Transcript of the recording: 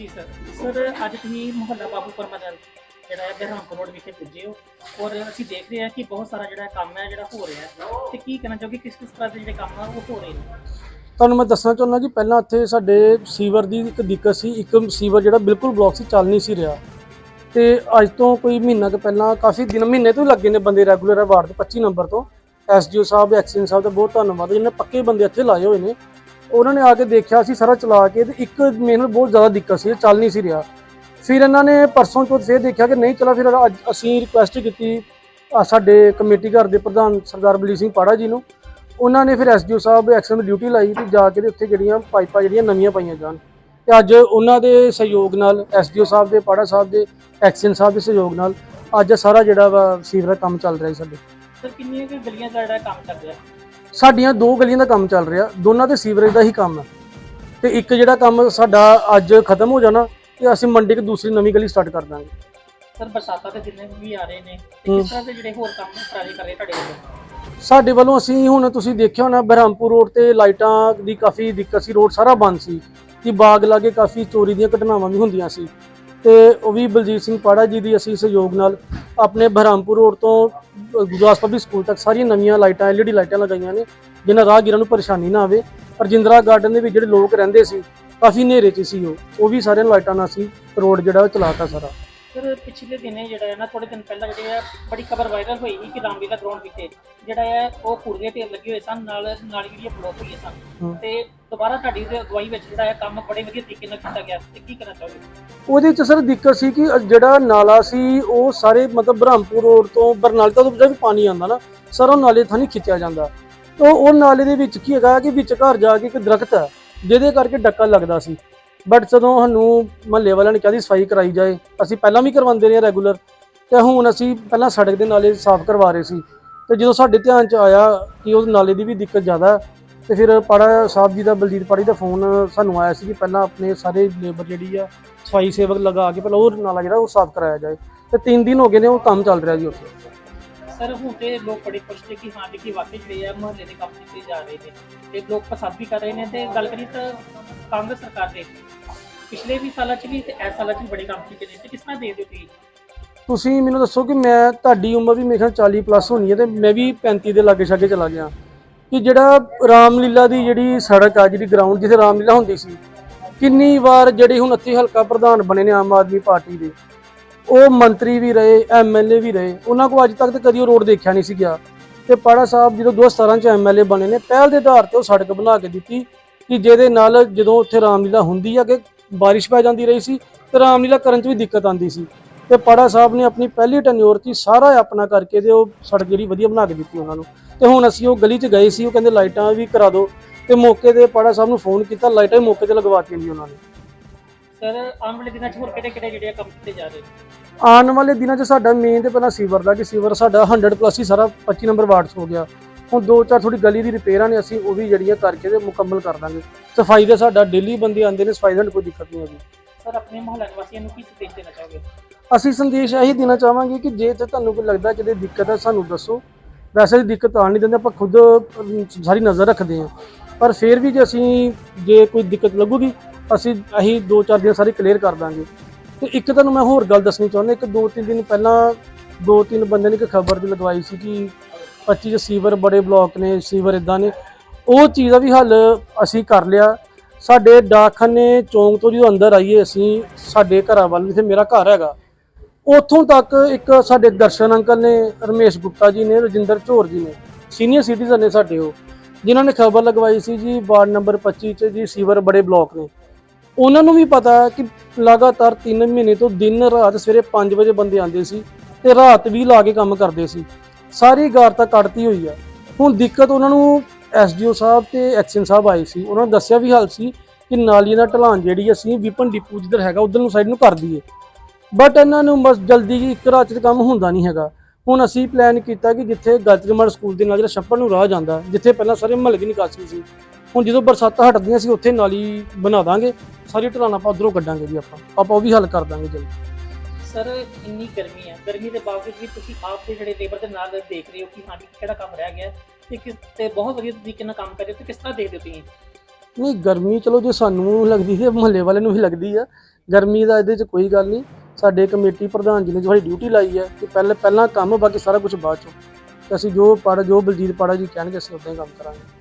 ਜੀ sir. Sir, ਅੱਜ ਤੁਸੀਂ ਮੁਹੱਲਾ ਬਾਬੂ ਪਰਮਨਲ ਜਿਹੜਾ ਹੈ ਬਹਿਰਾਮਪੁਰ ਰੋਡ ਵਿਖੇ ਪੁੱਜੇ ਹੋ ਔਰ ਅਸੀਂ ਦੇਖ ਰਹੇ ਹਾਂ ਕਿ ਬਹੁਤ ਸਾਰਾ ਜਿਹੜਾ ਕੰਮ ਹੈ, ਜਿਹੜਾ ਹੋ ਰਿਹਾ ਹੈ। ਤੇ ਕੀ ਕਹਿਣਾ ਚਾਹੋਗੇ, ਕਿਸ ਕਿਸ ਤਰ੍ਹਾਂ ਦੇ ਜਿਹੜੇ ਕੰਮ ਆ, ਉਹ ਹੋ ਰਹੇ ਨੇ? ਤੁਹਾਨੂੰ ਮੈਂ ਦੱਸਣਾ ਚਾਹੁੰਦਾ ਕਿ ਪਹਿਲਾਂ ਇੱਥੇ ਸਾਡੇ ਸੀਵਰ ਦੀ ਇੱਕ ਦਿੱਕਤ ਸੀ। ਇੱਕ ਸੀਵਰ ਜਿਹੜਾ ਬਿਲਕੁਲ ਬਲੌਕ ਸੀ, ਚੱਲ ਨਹੀਂ ਸੀ ਰਿਹਾ। ਤੇ ਅੱਜ ਤੋਂ ਕੋਈ ਮਹੀਨਾ ਕੁ ਪਹਿਲਾਂ, ਕਾਫੀ ਦਿਨ, ਮਹੀਨੇ ਤੋਂ ਹੀ ਲੱਗੇ ਨੇ ਬੰਦੇ ਰੈਗੂਲਰ ਵਾਰਡ ਦੇ 25 ਨੰਬਰ ਤੋਂ। ਐਸਡੀਓ ਸਾਹਿਬ ਐਕਸੀਅਨ ਸਾਹਿਬ ਦਾ ਬਹੁਤ ਧੰਨਵਾਦ ਜਿਹਨੇ ਪੱਕੇ ਬੰਦੇ ਇੱਥੇ ਲਾਏ ਹੋਏ ਨੇ ਉਹਨਾਂ ਨੇ ਆ ਕੇ ਦੇਖਿਆ ਸੀ ਸਾਰਾ ਚਲਾ ਕੇ ਤੇ ਇੱਕ ਮੈਨੂੰ ਬਹੁਤ ਜ਼ਿਆਦਾ ਦਿੱਕਤ ਸੀ ਇਹ ਚੱਲ ਨਹੀਂ ਸੀ ਰਿਹਾ। ਫਿਰ ਇਹਨਾਂ ਨੇ ਪਰਸੋਂ ਤੋਂ ਫਿਰ ਦੇਖਿਆ ਕਿ ਨਹੀਂ ਚਲਾ, ਫਿਰ ਅੱਜ ਅਸੀਂ ਰਿਕੁਐਸਟ ਕੀਤੀ ਸਾਡੇ ਕਮੇਟੀ ਘਰ ਦੇ ਪ੍ਰਧਾਨ ਸਰਦਾਰ ਬਲੀ ਸਿੰਘ ਪਾੜਾ ਜੀ ਨੂੰ। ਉਹਨਾਂ ਨੇ ਫਿਰ ਐਸਡੀਓ ਸਾਹਿਬ ਐਕਸ਼ਨ ਦੀ ਡਿਊਟੀ ਲਾਈ ਤੇ ਜਾ ਕੇ ਉੱਥੇ ਜਿਹੜੀਆਂ ਪਾਈਪਾਂ ਜਿਹੜੀਆਂ ਨਵੀਆਂ ਪਾਈਆਂ ਜਾਣ। ਤੇ ਅੱਜ ਉਹਨਾਂ ਦੇ ਸਹਿਯੋਗ ਨਾਲ ਐਸਡੀਓ ਸਾਹਿਬ ਦੇ, ਪਾੜਾ ਸਾਹਿਬ ਦੇ ਐਕਸ਼ਨ ਸਾਹਿਬ ਦੇ ਸਹਿਯੋਗ ਨਾਲ ਅੱਜ ਸਾਰਾ ਜਿਹੜਾ ਵਾ ਸੀਵਰ ਦਾ ਕੰਮ ਚੱਲ ਰਿਹਾ ਸਾਡੇ। ਸਰ, ਕਿੰਨੀਆਂ ਕੁ ਗਲੀਆਂ ਦਾ ਜਿਹੜਾ ਕੰਮ ਚੱਲ ਰਿਹਾ? ਸਾਡੀਆਂ ਦੋ ਗਲੀਆਂ ਦਾ ਕੰਮ ਚੱਲ ਰਿਹਾ ਦੋਨਾਂ ਤੇ ਸੀਵਰੇਜ ਦਾ ਹੀ ਕੰਮ ਹੈ। ਤੇ ਇੱਕ ਜਿਹੜਾ ਕੰਮ ਸਾਡਾ ਅੱਜ ਖਤਮ ਹੋ ਜਾਣਾ ਤੇ ਅਸੀਂ ਮੰਡੀ ਦੀ ਦੂਸਰੀ ਨਵੀਂ ਗਲੀ ਸਟਾਰਟ ਕਰ ਦਾਂਗੇ। ਸਰ ਬਰਸਾਤਾਂ ਦੇ ਦਿਨ ਵੀ ਆ ਰਹੇ ਨੇ ਤੇ। ਕਿਸ ਤਰ੍ਹਾਂ ਦੇ ਜਿਹੜੇ ਹੋਰ ਕੰਮ ਟਰਾਲੀ ਕਰ ਰਹੇ ਤੁਹਾਡੇ ਵੱਲੋਂ? ਸਾਡੇ ਵੱਲੋਂ ਅਸੀਂ ਹੁਣ ਤੁਸੀਂ ਦੇਖਿਆ ਹੋਣਾ ਬਹਿਰਾਮਪੁਰ ਰੋਡ ਤੇ ਲਾਈਟਾਂ ਦੀ ਕਾਫੀ ਦਿੱਕਤ ਸੀ ਰੋਡ ਸਾਰਾ ਬੰਦ ਸੀ ਕਿ ਬਾਗ ਲਾਗੇ ਕਾਫੀ ਚੋਰੀ ਦੀਆਂ ਘਟਨਾਵਾਂ ਵੀ ਹੁੰਦੀਆਂ ਸੀ। ਤੇ ਉਹ ਵੀ ਬਲਜੀਤ ਸਿੰਘ ਪਾੜਾ ਜੀ ਦੀ ਅਸੀਂ ਸਹਿਯੋਗ ਨਾਲ ਆਪਣੇ ਬਹਿਰਾਮਪੁਰ ਰੋਡ ਤੋਂ ਅ, ਗੁਰਦਾਸ ਪਬਲਿਕ ਸਕੂਲ ਤੱਕ ਸਾਰੀਆਂ ਨਵੀਆਂ ਲਾਈਟਾਂ ਐਲਈਡੀ ਲਾਈਟਾਂ ਲਗਾਈਆਂ ਨੇ ਜਿਨ੍ਹਾਂ ਰਾਹਗੀਰਾਂ ਨੂੰ ਪਰੇਸ਼ਾਨੀ ਨਾ ਆਵੇ। ਰਜਿੰਦਰਾ ਗਾਰਡਨ ਦੇ ਵਿੱਚ ਜਿਹੜੇ ਲੋਕ ਰਹਿੰਦੇ ਸੀ ਕਾਫੀ ਹਨੇਰੇ 'ਚ ਸੀ ਉਹ। ਉਹ ਵੀ ਸਾਰਿਆਂ ਲਾਈਟਾਂ ਨਾਲ ਅਸੀਂ ਰੋਡ ਜਿਹੜਾ ਉਹ ਚਲਾਤਾ ਸਾਰਾ। ਸਰ ਪਿਛਲੇ ਦਿਨੇ ਜਿਹੜਾ ਹੈ ਨਾ ਥੋੜੇ ਦਿਨ ਪਹਿਲਾਂ ਜਿਹੜੇ ਬੜੀ ਖਬਰ ਵਾਇਰਲ ਹੋਈ ਸੀ ਕਿ ਰਾਮਲੀਲਾ ਗਰਾਊਂਡ ਵਿਖੇ ਜਿਹੜਾ ਹੈ ਉਹ ਕੂੜੇ ਦੇ ਢੇਰ ਲੱਗੇ ਹੋਏ ਸਨ ਨਾਲ ਨਾਲੀ ਜਿਹੜੀਆਂ ਬਲੌਕ ਹੋਈਆਂ ਸਨ। ਤੇ ਦੁਬਾਰਾ ਤੁਹਾਡੀ ਦੇ ਅਗਵਾਈ ਵਿੱਚ ਜਿਹੜਾ ਹੈ ਕੰਮ ਬੜੇ ਵਧੀਆ ਤਰੀਕੇ ਨਾਲ ਕੀਤਾ ਗਿਆ ਤੇ ਕੀ ਕਰਨਾ ਚਾਹੋਗੇ? ਉਹਦੇ ਚ ਸਰ ਦਿੱਕਤ ਸੀ ਕਿ ਜਿਹੜਾ ਨਾਲਾ ਸੀ ਉਹ ਸਾਰੇ ਮਤਲਬ ਬ੍ਰਹਮਪੁਰ ਰੋਡ ਤੋਂ ਬਰਨਾਲੇ ਤੋਂ ਵੀ ਪਾਣੀ ਆਉਂਦਾ ਨਾ ਸਰ ਉਹ ਨਾਲੇ ਥਾਂ ਨਹੀਂ ਖਿੱਚਿਆ ਜਾਂਦਾ। ਤਾਂ ਉਹ ਨਾਲੇ ਦੇ ਵਿੱਚ ਕੀ ਹੈਗਾ ਕਿ ਵਿੱਚ ਘਰ ਜਾ ਕੇ ਇੱਕ ਦਰਖਤ ਹੈ ਜਿਹਦੇ ਕਰਕੇ ਡੱਕਾ ਲੱਗਦਾ ਸੀ। ਬਟ ਜਦੋਂ ਸਾਨੂੰ ਮਹੱਲੇ ਵਾਲਿਆਂ ਨੇ ਕਿਹਾ ਦੀ ਸਫ਼ਾਈ ਕਰਾਈ ਜਾਏ ਅਸੀਂ ਪਹਿਲਾਂ ਵੀ ਕਰਵਾਉਂਦੇ ਰਹੇ ਰੈਗੂਲਰ ਤੇ ਹੁਣ ਅਸੀਂ ਪਹਿਲਾਂ ਸੜਕ ਦੇ ਨਾਲੇ ਸਾਫ਼ ਕਰਵਾ ਰਹੇ ਸੀ। ਤੇ ਜਦੋਂ ਸਾਡੇ ਧਿਆਨ ਚ ਆਇਆ ਕਿ ਉਹ ਨਾਲੇ ਦੀ ਵੀ ਦਿੱਕਤ ਜ਼ਿਆਦਾ ਹੈ, ਤੇ ਫਿਰ ਪਾੜਾ ਸਾਹਿਬ ਜੀ ਦਾ ਬਲਜੀਤ ਪਾੜੀ ਦਾ ਫੋਨ ਸਾਨੂੰ ਆਇਆ ਸੀ ਕਿ ਪਹਿਲਾਂ ਆਪਣੇ ਸਾਰੇ ਲੇਬਰ ਜਿਹੜੀ ਆ ਸਫ਼ਾਈ ਸੇਵਕ ਲਗਾ ਕੇ ਪਹਿਲਾਂ ਉਹ ਨਾਲਾ ਜਿਹੜਾ ਉਹ ਸਾਫ਼ ਕਰਾਇਆ ਜਾਏ। ਤੇ 3 ਦਿਨ ਹੋ ਗਏ ਨੇ ਉਹ ਕੰਮ ਚੱਲ ਰਿਹਾ ਜੀ ਉੱਥੇ। ਸਰ ਹੁਣ ਤੇ ਲੋਕ ਬੜੇ ਖੁਸ਼ ਨੇ ਕਿ ਹਾਂ ਜੀ ਕਿ ਵਾਕਈ ਜਿਹੜੇ ਆ ਮੁਹੱਲੇ ਦੇ ਕੰਮ ਕੀਤੇ ਜਾ ਰਹੇ ਨੇ ਤੇ ਲੋਕ ਪਸੰਦ ਵੀ ਕਰ ਰਹੇ ਨੇ ਤੇ ਗੱਲ ਕਰੀ ਤਾਂ ਕਾਂਗਰਸ ਸਰਕਾਰ ਦੇ ਪਿਛਲੇ ਵੀ ਸਾਲਾਂ 'ਚ ਵੀ ਤੇ ਇਸ ਸਾਲਾਂ 'ਚ ਵੀ ਬੜੇ ਕੰਮ ਕੀਤੇ ਨੇ ਤੇ ਕਿਸ ਤਰ੍ਹਾਂ ਦੇ ਦਿਓ ਤੁਸੀਂ? ਤੁਸੀਂ ਮੈਨੂੰ ਦੱਸੋ ਕਿ ਮੈਂ ਤੁਹਾਡੀ ਉਮਰ ਵੀ ਮੇਰੇ ਖਿਆਲ 40 ਪਲੱਸ ਹੋਣੀ ਹੈ ਤੇ ਮੈਂ ਵੀ 35 ਦੇ ਲਾਗੇ ਛਾਗੇ ਚਲਾ ਗਿਆ। ਕਿ ਜਿਹੜਾ ਰਾਮਲੀਲਾ ਦੀ ਜਿਹੜੀ ਸੜਕ ਆ, ਜਿਹੜੀ ਗਰਾਊਂਡ ਜਿੱਥੇ ਰਾਮਲੀਲਾ ਹੁੰਦੀ ਸੀ, ਕਿੰਨੀ ਵਾਰ ਜਿਹੜੇ ਹੁਣ ਇੱਥੇ ਹਲਕਾ ਪ੍ਰਧਾਨ ਬਣੇ ਨੇ ਆਮ ਆਦਮੀ ਪਾਰਟੀ ਦੇ ਉਹ ਮੰਤਰੀ ਵੀ ਰਹੇ ਐਮਐਲਏ ਵੀ ਰਹੇ, ਉਹਨਾਂ ਕੋ ਅੱਜ ਤੱਕ ਤੇ ਕਦੀ ਉਹ ਰੋਡ ਦੇਖਿਆ ਨਹੀਂ ਸੀ ਗਿਆ ਤੇ ਪਾੜਾ ਸਾਹਿਬ ਜਦੋਂ 2017 ਚ ਐਮਐਲਏ ਬਣੇ ਨੇ, ਪਹਿਲ ਦੇ ਆਧਾਰ ਤੇ ਉਹ ਸੜਕ ਬਣਾ ਕੇ ਦਿੱਤੀ ਕਿ ਜਿਹਦੇ ਨਾਲ ਜਦੋਂ ਉੱਥੇ ਰਾਮਲੀਲਾ ਹੁੰਦੀ ਆ ਕਿ ਬਾਰਿਸ਼ ਪੈ ਜਾਂਦੀ ਰਹੀ ਸੀ ਤੇ ਰਾਮਲੀਲਾ ਕਰਨ ਚ ਵੀ ਦਿੱਕਤ ਆਉਂਦੀ ਸੀ। ਤੇ ਪਾੜਾ ਸਾਹਿਬ ਨੇ ਆਪਣੀ ਪਹਿਲੀ ਟੈਨਿਓਰ 'ਚ ਸਾਰਾ ਆਪਣਾ ਕਰਕੇ ਤੇ ਉਹ ਸੜਕ ਜਿਹੜੀ ਵਧੀਆ ਬਣਾ ਕੇ ਦਿੱਤੀ ਉਹਨਾਂ ਨੂੰ। ਤੇ ਹੁਣ ਅਸੀਂ ਉਹ ਗਲੀ 'ਚ ਗਏ ਸੀ, ਉਹ ਕਹਿੰਦੇ ਲਾਈਟਾਂ ਵੀ ਕਰਾ ਦਿਓ। ਤੇ ਮੌਕੇ ਤੇ ਪਾੜਾ ਸਾਹਿਬ ਨੂੰ ਫੋਨ ਕੀਤਾ, ਲਾਈਟਾਂ ਵੀ ਮੌਕੇ ਤੇ ਲਗਵਾਤੀਆਂ ਜੀ ਉਹਨਾਂ ਨੇ। ਸਰ ਆਉਣ ਵਾਲੇ ਦਿਨਾਂ 'ਚ ਹੋਰ ਕਿਹੜੇ ਕਿਹੜੇ ਜਿਹੜੇ ਆ ਕੰਮ ਕੀਤੇ ਜਾ ਰਹੇ ਨੇ? ਆਉਣ ਵਾਲੇ ਦਿਨਾਂ 'ਚ ਸਾਡਾ ਮੇਨ ਤੇ ਪਹਿਲਾਂ ਸੀਵਰ ਦਾ ਕਿ ਸੀਵਰ ਸਾਡਾ 100 ਪਲੱਸ ਹੀ ਸਾਰਾ 25 ਨੰਬਰ ਵਾਰਡ 'ਚ ਹੋ ਗਿਆ। ਹੁਣ ਦੋ ਚਾਰ ਥੋੜੀ ਗਲੀ ਦੀ ਰਿਪੇਅਰਾਂ ਨੇ ਅਸੀਂ ਉਹ ਵੀ ਜਿਹੜੀਆਂ ਕਰਕੇ ਤੇ ਮੁਕੰਮਲ ਕਰ ਦਾਂਗੇ। ਸਫ਼ਾਈ ਦਾ ਸਾਡਾ ਡੇਲੀ ਬੰਦੇ ਆਉਂਦੇ ਨੇ ਸਫ਼ਾਈ ਦਾ ਕੋਈ ਦਿੱਕਤ ਨਹੀਂ ਹੈਗੀ। ਸਰ ਆਪਣੇ ਮੁਹੱਲਾ ਨਿਵਾਸੀਆਂ ਨੂੰ ਕੀ ਸੰਦੇਸ਼ ਦੇਣਾ ਚਾਹੋਗੇ? ਅਸੀਂ ਸੰਦੇਸ਼ ਇਹੀ ਦੇਣਾ ਚਾਹਾਂਗੇ ਕਿ ਜੇ ਤੇ ਤੁਹਾਨੂੰ ਕੋਈ ਲੱਗਦਾ ਕਿ ਇਹਦੀ ਦਿੱਕਤ ਹੈ ਸਾਨੂੰ ਦੱਸੋ। ਵੈਸੇ ਦੀ ਦਿੱਕਤ ਆਉਣ ਨਹੀਂ ਦਿੰਦੇ ਆਪਾਂ ਖੁਦ ਸਾਰੀ ਨਜ਼ਰ ਰੱਖਦੇ ਹਾਂ। ਪਰ ਫਿਰ ਵੀ ਜੇ ਅਸੀਂ ਜੇ ਕੋਈ ਦਿੱਕਤ ਲੱਗੂਗੀ ਅਸੀਂ ਅਸੀਂ ਦੋ ਚਾਰ ਦਿਨ ਸਾਰੀ ਕਲੀਅਰ ਕਰ ਦਾਂਗੇ। ਤੇ ਇੱਕ ਤੁਹਾਨੂੰ ਮੈਂ ਹੋਰ ਗੱਲ ਦੱਸਣੀ ਚਾਹੁੰਦਾ, ਇੱਕ ਦੋ ਤਿੰਨ ਦਿਨ ਪਹਿਲਾਂ ਦੋ ਤਿੰਨ ਬੰਦੇ ਨੇ ਇੱਕ ਖਬਰ ਵੀ ਲਗਵਾਈ ਸੀ ਕਿ 25 ਚ ਸੀਵਰ ਬੜੇ ਬਲਾਕ ਨੇ, ਸੀਵਰ ਇਦਾਂ ਨੇ। ਉਹ ਚੀਜ਼ ਦਾ ਵੀ ਹੱਲ ਅਸੀਂ ਕਰ ਲਿਆ। ਸਾਡੇ ਡਾਕਖਾਨੇ ਚੌਂਕ ਤੋਂ ਜਦੋਂ ਅੰਦਰ ਆਈਏ ਅਸੀਂ, ਸਾਡੇ ਘਰਾਂ ਵੱਲ ਜਿੱਥੇ ਮੇਰਾ ਘਰ ਹੈਗਾ। ਉੱਥੋਂ ਤੱਕ ਇੱਕ ਸਾਡੇ ਦਰਸ਼ਨ ਅੰਕਲ ਨੇ, ਰਮੇਸ਼ ਗੁਪਤਾ ਜੀ ਨੇ, ਰਜਿੰਦਰ ਝੋਰ ਜੀ ਨੇ ਸੀਨੀਅਰ ਸਿਟੀਜ਼ਨ ਨੇ ਸਾਡੇ ਉਹ, ਜਿਨ੍ਹਾਂ ਨੇ ਖਬਰ ਲਗਵਾਈ ਸੀ ਜੀ ਵਾਰਡ ਨੰਬਰ 25 ਚ ਜੀ ਸੀਵਰ ਬੜੇ ਬਲਾਕ ਨੇ। ਉਹਨਾਂ ਨੂੰ ਵੀ ਪਤਾ ਹੈ ਕਿ ਲਗਾਤਾਰ 3 ਮਹੀਨੇ ਤੋਂ ਦਿਨ ਰਾਤ ਸਵੇਰੇ 5 ਵਜੇ ਬੰਦੇ ਆਉਂਦੇ ਸੀ ਤੇ ਰਾਤ ਵੀ ਲਾ ਕੇ ਕੰਮ ਕਰਦੇ ਸੀ। ਸਾਰੀ ਗਾਰ ਤਾਂ ਕੱਢਤੀ ਹੋਈ ਆ। ਹੁਣ ਦਿੱਕਤ ਉਹਨਾਂ ਨੂੰ ਐਸਡੀਓ ਸਾਹਿਬ ਤੇ ਐਕਸ਼ਨ ਸਾਹਿਬ ਆਏ ਸੀ। ਉਹਨਾਂ ਨੇ ਦੱਸਿਆ ਵੀ ਹਾਲ ਸੀ ਕਿ ਨਾਲੀਆਂ ਦਾ ਢਲਾਨ ਜਿਹੜੀ ਅਸੀਂ ਵਿਪਨ ਡਿਪੂ ਜਿੱਧਰ ਹੈਗਾ ਉਧਰ ਨੂੰ ਸਾਈਡ ਨੂੰ ਕਰ ਦਈਏ। ਬਟ ਇਹਨਾਂ ਨੂੰ ਬਸ ਜਲਦੀ ਜੀ ਇੱਕ ਰਾਤ 'ਚ ਕੰਮ ਹੁੰਦਾ ਨਹੀਂ ਹੈਗਾ। ਹੁਣ ਅਸੀਂ ਪਲਾਨ ਕੀਤਾ ਕਿ ਜਿੱਥੇ ਗਾਜਰਮੜ ਸਕੂਲ ਦੇ ਨਾਲ ਜਿਹੜਾ ਛੱਪੜ ਨੂੰ ਰਾਹ ਜਾਂਦਾ, ਜਿੱਥੇ ਪਹਿਲਾਂ ਸਾਰੇ ਮਹੱਲੇ ਦੀ ਨਿਕਾਸੀ ਸੀ ਹੁਣ ਜਦੋਂ ਬਰਸਾਤਾਂ ਹਟਦੀਆਂ ਸੀ ਉੱਥੇ ਨਾਲੀ ਬਣਾ ਦਾਂਗੇ ਸਾਰੀ ਢਲਾਨ ਆਪਾਂ ਉਧਰੋਂ ਕੱਢਾਂਗੇ ਜੀ ਆਪਾਂ। ਆਪਾਂ ਉਹ ਵੀ ਹੱਲ ਕਰ ਦਾਂਗੇ ਜਲਦੀ। ਸਰ ਇੰਨੀ ਗਰਮੀ ਹੈ ਗਰਮੀ ਦੇ ਬਾਵਜੂਦ ਵੀ ਤੁਸੀਂ ਆਪ ਦੇ ਜਿਹੜੇ ਲੇਬਰ ਦੇ ਨਾਲ ਦੇਖ ਰਹੇ ਹੋ ਕਿ ਹਾਂਜੀ ਕਿਹੜਾ ਕੰਮ ਰਹਿ ਗਿਆ ਹੈ ਤੇ ਕਿਸ ਤੇ ਬਹੁਤ ਵਧੀਆ ਤਰੀਕੇ ਨਾਲ ਕੰਮ ਕਰ ਰਹੇ ਹੋ ਤੇ ਕਿਸ ਤਰ੍ਹਾਂ ਦੇਖਦੇ ਹੋ ਤੁਸੀਂ? ਨਹੀਂ ਗਰਮੀ ਚਲੋ ਜੇ ਸਾਨੂੰ ਲੱਗਦੀ ਹੈ ਮੁਹੱਲੇ ਵਾਲੇ ਨੂੰ ਵੀ ਲੱਗਦੀ ਆ। ਗਰਮੀ ਦਾ ਇਹਦੇ 'ਚ ਕੋਈ ਗੱਲ ਨਹੀਂ। ਸਾਡੇ ਕਮੇਟੀ ਪ੍ਰਧਾਨ ਜੀ ਨੇ ਜਿਹੜੀ ਡਿਊਟੀ ਲਾਈ ਹੈ ਕਿ ਪਹਿਲੇ ਪਹਿਲਾਂ ਕੰਮ ਬਾਕੀ ਸਾਰਾ ਕੁਝ ਬਾਅਦ ਚੋਂ। ਤੇ ਅਸੀਂ ਜੋ ਪਾੜਾ ਜੋ ਬਲਜੀਤ ਪਾੜਾ ਜੀ ਕਹਿਣਗੇ ਅਸੀਂ ਉਦਾਂ ਹੀ ਕੰਮ ਕਰਾਂਗੇ।